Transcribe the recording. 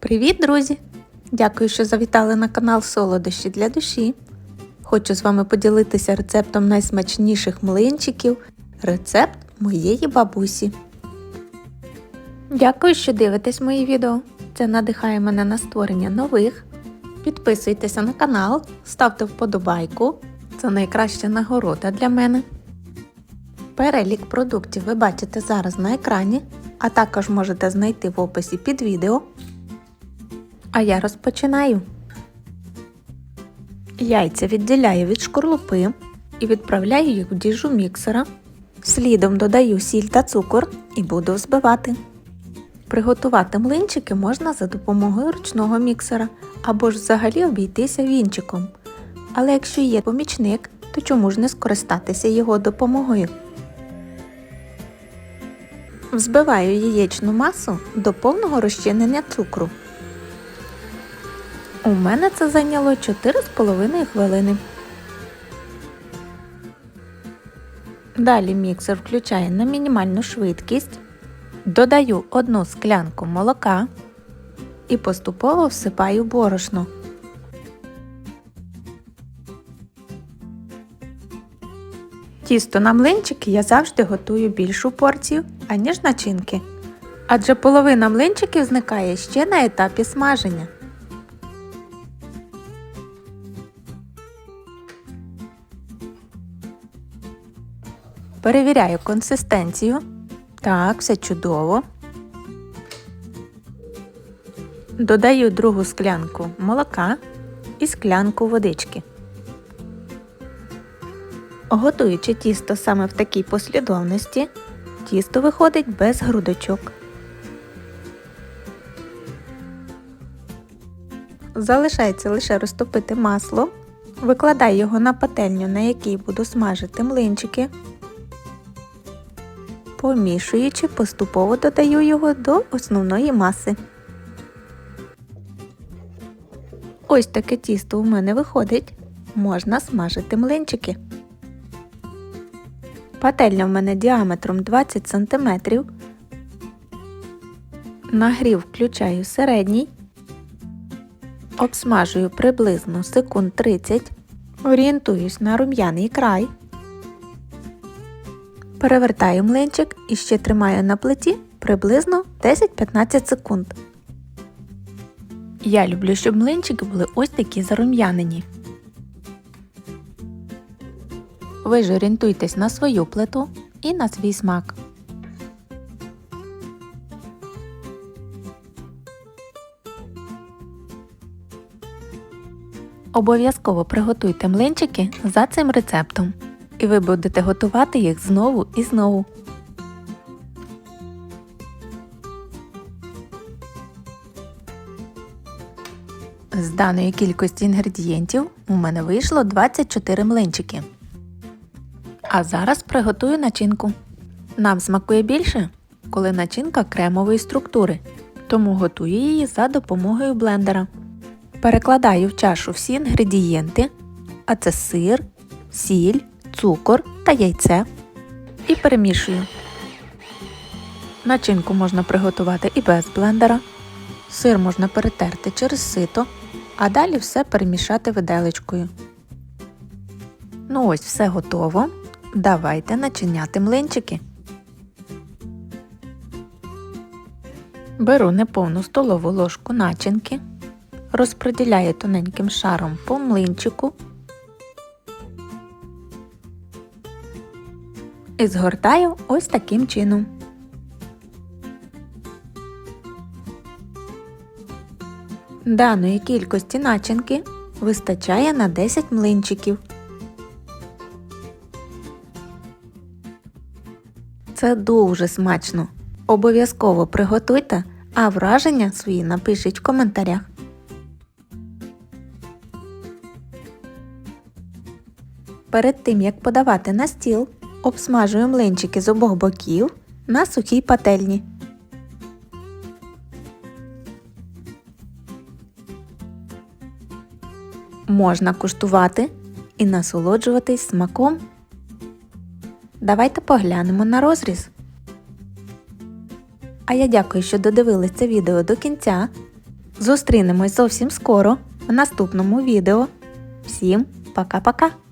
Привіт, друзі! Дякую, що завітали на канал Солодощі для душі. Хочу з вами поділитися рецептом найсмачніших млинчиків. Рецепт моєї бабусі. Дякую, що дивитесь мої відео. Це надихає мене на створення нових. Підписуйтеся на канал, ставте вподобайку. Це найкраща нагорода для мене. Перелік продуктів ви бачите зараз на екрані, а також можете знайти в описі під відео. А я розпочинаю. Яйця відділяю від шкорлупи і відправляю їх в діжу міксера. Слідом додаю сіль та цукор і буду взбивати. Приготувати млинчики можна за допомогою ручного міксера або ж взагалі обійтися вінчиком. Але якщо є помічник, то чому ж не скористатися його допомогою? Взбиваю яєчну масу до повного розчинення цукру. У мене це зайняло 4,5 хвилини. Далі міксер включає на мінімальну швидкість, додаю одну склянку молока і поступово всипаю борошно. Тісто на млинчики я завжди готую більшу порцію, аніж начинки. Адже половина млинчиків зникає ще на етапі смаження. Перевіряю консистенцію. Так, все чудово. Додаю другу склянку молока і склянку водички. Готуючи тісто саме в такій послідовності, тісто виходить без грудочок. Залишається лише розтопити масло, викладаю його на пательню, на якій буду смажити млинчики. Помішуючи, поступово додаю його до основної маси. Ось таке тісто у мене виходить. Можна смажити млинчики. Пательня в мене діаметром 20 см. Нагрів включаю середній. Обсмажую приблизно секунд 30. Орієнтуюсь на рум'яний край. Перевертаю млинчик і ще тримаю на плиті приблизно 10-15 секунд. Я люблю, щоб млинчики були ось такі зарум'янені. Ви ж орієнтуйтесь на свою плиту і на свій смак. Обов'язково приготуйте млинчики за цим рецептом, і ви будете готувати їх знову і знову. З даної кількості інгредієнтів у мене вийшло 24 млинчики. А зараз приготую начинку. Нам смакує більше, коли начинка кремової структури, тому готую її за допомогою блендера. Перекладаю в чашу всі інгредієнти, а це сир, сіль, цукор та яйце і перемішую. Начинку можна приготувати і без блендера. Сир можна перетерти через сито, а далі все перемішати виделечкою. Ну ось все готово. Давайте начиняти млинчики. Беру неповну столову ложку начинки, розподіляю тоненьким шаром по млинчику і згортаю ось таким чином. Даної кількості начинки вистачає на 10 млинчиків. Це дуже смачно. Обов'язково приготуйте, а враження свої напишіть в коментарях. Перед тим як подавати на стіл, обсмажую млинчики з обох боків на сухій пательні. Можна куштувати і насолоджуватись смаком. Давайте поглянемо на розріз. А я дякую, що додивились це відео до кінця. Зустрінемось зовсім скоро в наступному відео. Всім пока-пока!